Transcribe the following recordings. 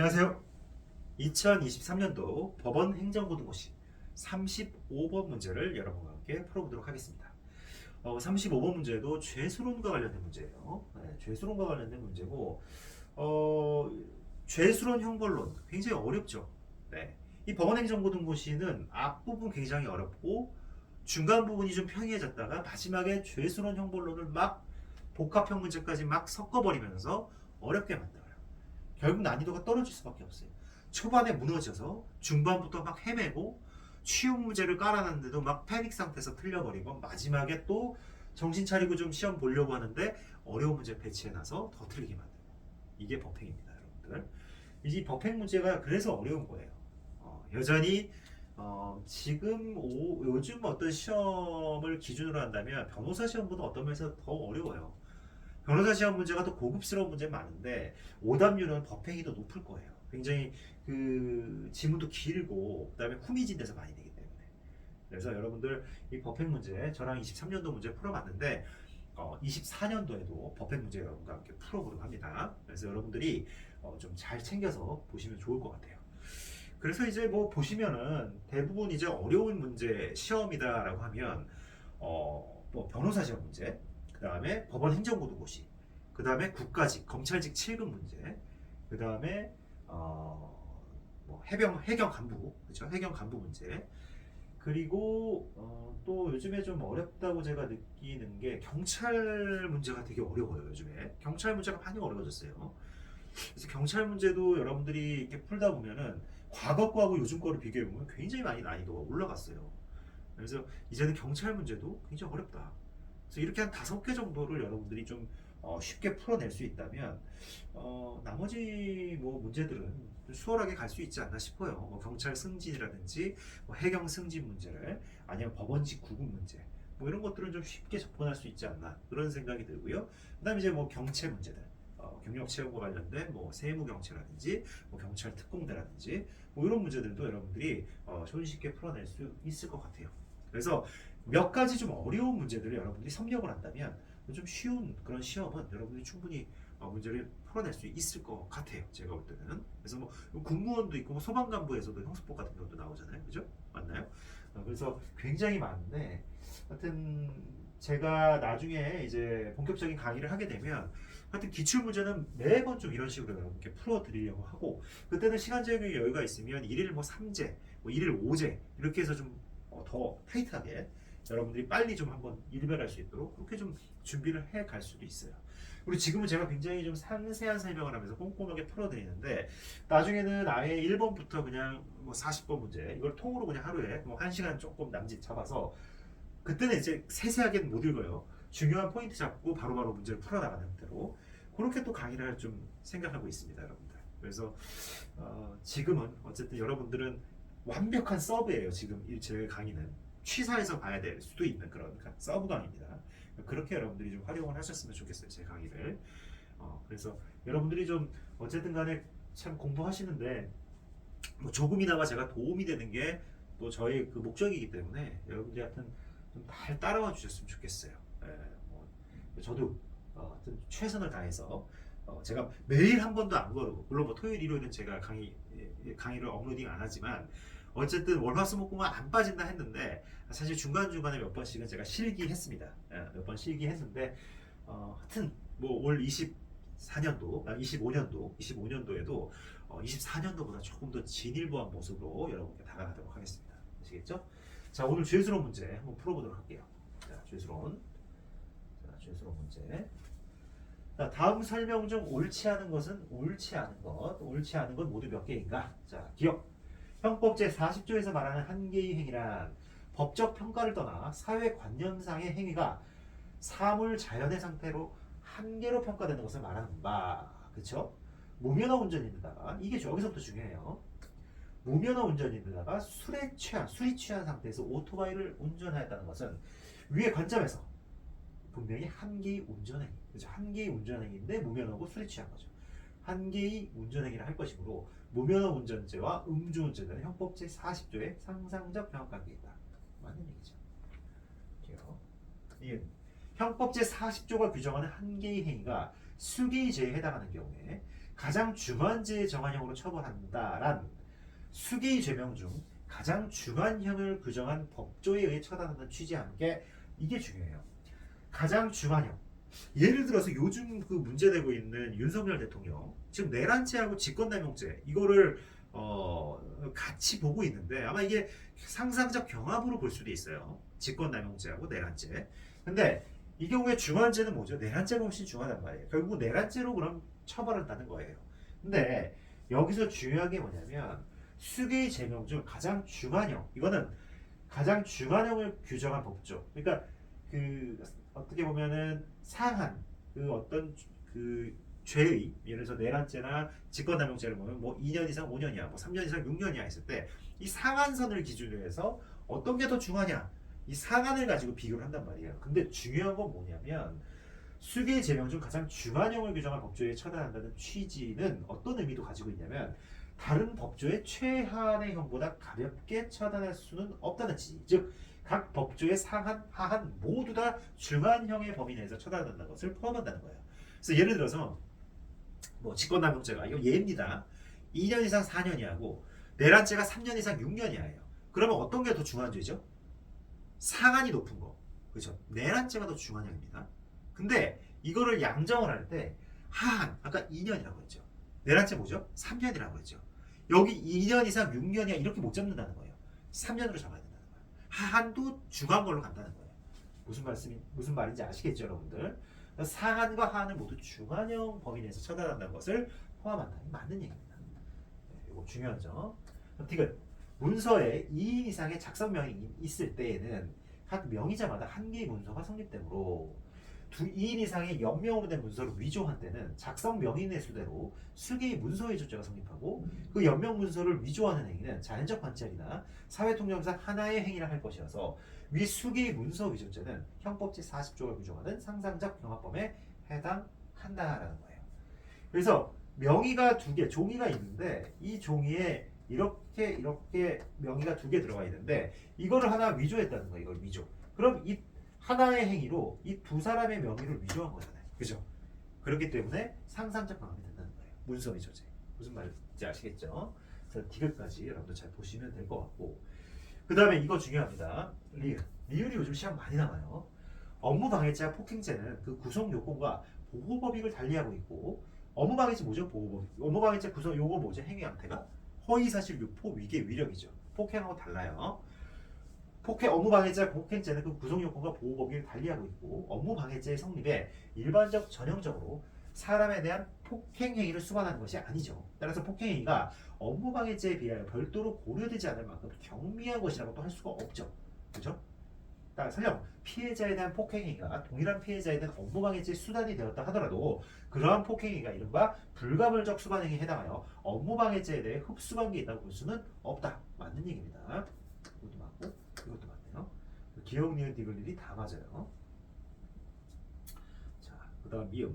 안녕하세요. 2023년도 법원 행정고등고시 35번 문제를 여러분과 함께 풀어보도록 하겠습니다. 어, 35번 문제도 죄수론과 관련된 문제예요. 네, 죄수론과 관련된 문제고 어, 죄수론 형벌론 굉장히 어렵죠. 네. 이 법원 행정고등고시는 앞부분 굉장히 어렵고 중간 부분이 좀 평이해졌다가 마지막에 죄수론 형벌론을 막 복합형 문제까지 막 섞어버리면서 어렵게 만들어요. 결국 난이도가 떨어질 수밖에 없어요. 초반에 무너져서 중반부터 막 헤매고 쉬운 문제를 깔아놨는데도 막 패닉 상태에서 틀려버리고 마지막에 또 정신 차리고 좀 시험 보려고 하는데 어려운 문제 배치해놔서 더 틀리게 만들고 이게 법행입니다, 여러분들. 이 법행 문제가 그래서 어려운 거예요. 어, 여전히 어, 지금 오- 요즘 어떤 시험을 기준으로 한다면 변호사 시험보다 어떤 면에서 더 어려워요. 변호사 시험 문제가 더 고급스러운 문제 많은데 오답률은 법행이 더 높을 거예요. 굉장히 그 지문도 길고 그다음에 후미진 데서 많이 되기 때문에 그래서 여러분들 이 법행 문제 저랑 23년도 문제 풀어봤는데 어, 24년도에도 법행 문제 여러분과 함께 풀어보려고 합니다. 그래서 여러분들이 어, 좀 잘 챙겨서 보시면 좋을 것 같아요. 그래서 이제 뭐 보시면은 대부분 이제 어려운 문제 시험이다라고 하면 어, 뭐 변호사 시험 문제, 그 다음에 법원 행정고등고시, 그 다음에 국가직 검찰직 7급 문제, 그 다음에 어, 뭐 해병 해경 간부, 그렇죠? 해경 간부 문제. 그리고 어, 또 요즘에 좀 어렵다고 제가 느끼는 게 경찰 문제가 되게 어려워요 요즘에 경찰 문제가 많이 어려워졌어요. 그래서 경찰 문제도 여러분들이 이렇게 풀다 보면은 과거 거하고 요즘 거를 비교해 보면 굉장히 많이 난이도가 올라갔어요. 그래서 이제는 경찰 문제도 굉장히 어렵다. 그래서 이렇게 한 다섯 개 정도를 여러분들이 좀 어, 쉽게 풀어낼 수 있다면 어, 나머지 뭐 문제들은 좀 수월하게 갈 수 있지 않나 싶어요. 뭐 경찰 승진이라든지 뭐 해경 승진 문제를 아니면 법원직 구급 문제 뭐 이런 것들은 좀 쉽게 접근할 수 있지 않나 그런 생각이 들고요. 그다음에 이제 뭐 경체 문제들. 어, 경력 채용과 관련된 뭐 세무 경찰이라든지 뭐 경찰 특공대라든지 뭐 이런 문제들도 여러분들이 어, 손쉽게 풀어낼 수 있을 것 같아요. 그래서 몇 가지 좀 어려운 문제들을 여러분들이 섭렵을 한다면 좀 쉬운 그런 시험은 여러분들이 충분히 어, 문제를 풀어낼 수 있을 것 같아요. 제가 볼 때는. 그래서 뭐 공무원도 있고 뭐 소방관부에서도 형사법 같은 경우도 나오잖아요. 그죠? 맞나요? 어, 그래서 굉장히 많은데 하여튼 제가 나중에 이제 본격적인 강의를 하게 되면 하여튼 기출 문제는 매번 좀 이런 식으로 여러분께 풀어드리려고 하고 그때는 시간적인 여유가 있으면 일일 뭐 3제, 뭐 일일 5제 이렇게 해서 좀 더 타이트하게 여러분들이 빨리 좀 한번 일별할 수 있도록 그렇게 좀 준비를 해 갈 수도 있어요. 우리 지금은 제가 굉장히 좀 상세한 설명을 하면서 꼼꼼하게 풀어드리는데 나중에는 아예 1번부터 그냥 뭐 40번 문제 이걸 통으로 그냥 하루에 뭐 1시간 조금 남짓 잡아서 그때는 이제 세세하게 못 읽어요. 중요한 포인트 잡고 바로바로 문제를 풀어나가는 형태로 그렇게 또 강의를 할좀 생각하고 있습니다, 여러분들. 그래서 어, 지금은 어쨌든 여러분들은 완벽한 서브예요. 지금 이제 강의는 취사에서 봐야 될 수도 있는 그런 서브 강의입니다. 그렇게 여러분들이 좀 활용을 하셨으면 좋겠어요. 제 강의를. 어, 그래서 여러분들이 좀 어쨌든 간에 참 공부하시는데 뭐 조금이나마 제가 도움이 되는 게 또 저의 그 목적이기 때문에 여러분들이 하여튼 좀잘 따라와 주셨으면 좋겠어요. 예, 뭐 저도 어, 최선을 다해서 어, 제가 매일 한 번도 안 거르고 물론 뭐 토요일 일요일은 제가 강의 예, 강의를 업로딩 안 하지만 어쨌든 월화수목금은 안 빠진다 했는데 사실 중간 중간에 몇 번씩은 제가 실기했습니다. 예, 몇번 실기했는데 어, 하여튼 뭐 올 24년도, 25년도, 25년도에도 어, 24년도보다 조금 더 진일보한 모습으로 여러분께 다가가도록 하겠습니다. 아시겠죠? 자 오늘 죄수론 문제 한번 풀어보도록 할게요. 자자 죄수론 문제. 자, 다음 설명 중 옳지 않은 것은 옳지 않은 것, 옳지 않은 것 모두 몇 개인가? 자, 기억. 형법 제 40조에서 말하는 한 개의 행위란 법적 평가를 떠나 사회 관념상의 행위가 사물 자연의 상태로 한 개로 평가되는 것을 말하는 바. 그쵸? 무면허 운전인데다가 이게 여기서부터 중요해요. 무면허 운전인데다가 술에 취한, 술이 취한 상태에서 오토바이를 운전하였다는 것은 위의 관점에서 분명히 한 개의 운전행위, 그죠? 한 개의 운전행위인데 무면허고 술에 취한 거죠. 한 개의 운전행위를 할 것이므로 무면허 운전죄와 음주운전은 형법 제 40조의 상상적 병합관계에 있다. 맞는 얘기죠. 이게 형법 제 40조가 규정하는 한 개의 행위가 수개의 죄에 해당하는 경우에 가장 중환제의 정한형으로 처벌한다란 수기 죄명 중 가장 중환형을 규정한 법조에 의해 처단하는 취지와 함께 이게 중요해요. 가장 중환형. 예를 들어서 요즘 그 문제되고 있는 윤석열 대통령 지금 내란죄하고 직권남용죄 이거를 어, 같이 보고 있는데 아마 이게 상상적 경합으로 볼 수도 있어요. 직권남용죄하고 내란죄. 근데 이 경우에 중환죄는 뭐죠? 내란죄가 훨씬 중하단 말이에요. 결국 내란죄로 그럼 처벌한다는 거예요. 근데 여기서 중요한 게 뭐냐면 수개의 제명 중 가장 중환형 이거는 가장 중환형을 규정한 법조. 그러니까 그 어떻게 보면은 상한 그 어떤 그 죄의 예를 들어서 내란죄나 직권남용죄를 보면 뭐 2년 이상 5년이야, 뭐 3년 이상 6년이야 했을 때 이 상한선을 기준으로 해서 어떤 게 더 중하냐 이 상한을 가지고 비교를 한단 말이에요. 근데 중요한 건 뭐냐면 수개의 제명 중 가장 중한형을 규정한 법조에 처단한다는 취지는 어떤 의미도 가지고 있냐면 다른 법조의 최하한의 형보다 가볍게 처단할 수는 없다는 취지. 즉, 각 법조의 상한, 하한 모두 다 중한형의 범위 내에서 처단한다는 것을 포함한다는 거예요. 그래서 예를 들어서 뭐 직권남용죄가 이거 예입니다. 2년 이상 4년이 하고 내란죄가 3년 이상 6년이에요. 그러면 어떤 게 더 중한죄죠? 상한이 높은 거. 그렇죠? 내란죄가 더 중한형입니다. 근데 이거를 양정을 할 때 하한 아까 2년이라고 했죠. 내란죄 뭐죠? 3년이라고 했죠. 여기 2년 이상 6년이야 이렇게 못 잡는다는 거예요. 3년으로 잡아야 거예요. 하한도 중한 걸로 간다는 거예요. 무슨 말씀이 무슨 말인지 아시겠죠, 여러분들? 상한과 하한을 모두 중한형 범위 내에서 처단한다는 것을 포함한다는 맞는 얘기입니다. 네, 이거 중요한 점. 디귿 문서에 2인 이상의 작성명이 있을 때에는 각 명의자마다 한 개의 문서가 성립되므로 두 2인 이상의 연명으로 된 문서를 위조한 때는 작성 명의의 수대로 수개의 문서 위조죄가 성립하고 그 연명 문서를 위조하는 행위는 자연적 관찰이나 사회 통념상 하나의 행위라 할 것이어서 위 수개의 문서 위조죄는 형법 제 40조가 규정하는 상상적 경합범에 해당한다라는 거예요. 그래서 명의가 두 개, 종이가 있는데 이 종이에 이렇게 이렇게 명의가 두 개 들어가 있는데 이거를 하나 위조했다는 거예요. 이걸 위조. 그럼 이 하나의 행위로 이 두 사람의 명의를 위조한 거잖아요. 그죠? 그렇기 때문에 상상적 방함이 된다는 거예요. 문서 위조죄. 무슨 말인지 아시겠죠? 그래서 디귿까지 여러분들 잘 보시면 될 것 같고 그 다음에 이거 중요합니다. 리을. 리을이 요즘 시험 많이 나와요. 업무방해죄와 폭행죄는 그 구성 요건과 보호법익을 달리하고 있고 업무방해죄 뭐죠? 보호법. 업무방해죄 구성 요거 뭐죠? 행위 형태가 허위사실 유포 위계 위력이죠. 폭행하고 달라요. 폭행 업무 방해죄 폭행죄는 그 구성 요건과 보호법익을 달리하고 있고 업무 방해죄의 성립에 일반적 전형적으로 사람에 대한 폭행 행위를 수반하는 것이 아니죠. 따라서 폭행 행위가 업무 방해죄에 비하여 별도로 고려되지 않을 만큼 경미한 것이라고 또할 수가 없죠. 그죠? 설령 피해자에 대한 폭행 행위가 동일한 피해자에 대한 업무방해죄 수단이 되었다 하더라도 그러한 폭행 행위가 이른바 불가물적 수반 행위에 해당하여 업무방해죄에 대해 흡수관계 있다고 볼 수는 없다. 맞는 얘기입니다. 이것도 맞고 이것도 맞네요. 기억, 니은, 디귿, 다 맞아요. 자, 그 다음 미음.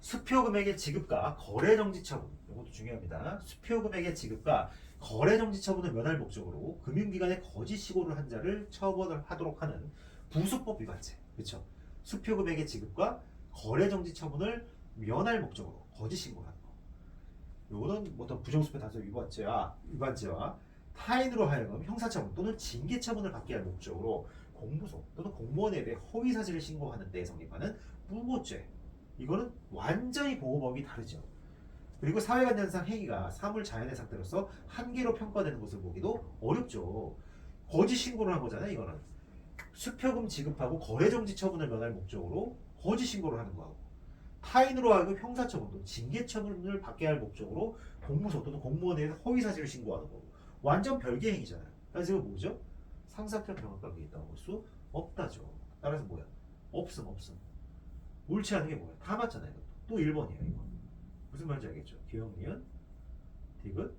수표 금액의 지급과 거래 정지 처분. 이것도 중요합니다. 수표 금액의 지급과 거래 정지 처분을 면할 목적으로 금융기관에 거짓 시고를 한 자를 처벌을 하도록 하는 부수법 위반죄. 그렇죠? 수표 금액의 지급과 거래 정지 처분을 면할 목적으로 거짓 신고하는 거. 요거는 어떤 부정수표 단속 위반죄와 위반죄와 타인으로 하여금 형사처분 또는 징계처분을 받게 할 목적으로 공무소 또는 공무원에 대해 허위 사실을 신고하는 데 성립하는 무고죄. 이거는 완전히 보호법이 다르죠. 그리고 사회관련상 행위가 사물 자연의 상태로서 한계로 평가되는 것을 보기도 어렵죠. 거짓 신고를 한 거잖아요, 이거는. 수표금 지급하고 거래정지 처분을 면할 목적으로 거짓 신고를 하는 거하고 타인으로 하여금 형사처분도 징계처분을 받게 할 목적으로 공무소 또는 공무원에 대해서 허위사실을 신고하는 거고 완전 별개 행위잖아요. 그래서 이거 뭐죠? 경합관계 있다고 볼수 없다죠. 따라서 뭐야? 없음 없음. 옳지 않은 게 뭐야? 다 맞잖아요. 이것도. 또 1번이에요 이거. 무슨 말인지 알겠죠? 기억, 니은, 디귿,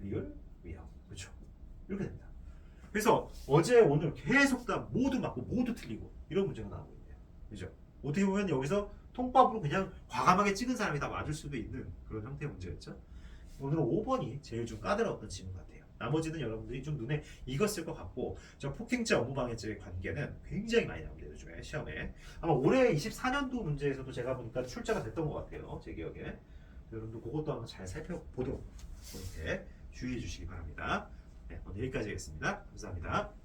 리을, 위험. 그렇죠? 이렇게 됩니다. 그래서 어제 오늘 계속 다 모두 맞고 모두 틀리고 이런 문제가 나오고 있네요. 그죠? 어떻게 보면 여기서 통밥으로 그냥 과감하게 찍은 사람이 다 맞을 수도 있는 그런 형태의 문제였죠. 오늘은 5번이 제일 좀 까다로웠던 질문 같아요. 나머지는 여러분들이 좀 눈에 익었을 것 같고 저 폭행죄 업무방해죄의 관계는 굉장히 많이 나옵니다. 요즘에 시험에 아마 올해 24년도 문제에서도 제가 보니까 출제가 됐던 것 같아요. 제 기억에 여러분도 그것도 한번 잘 살펴보도록 주의해 주시기 바랍니다. 네, 오늘 여기까지 하겠습니다. 감사합니다.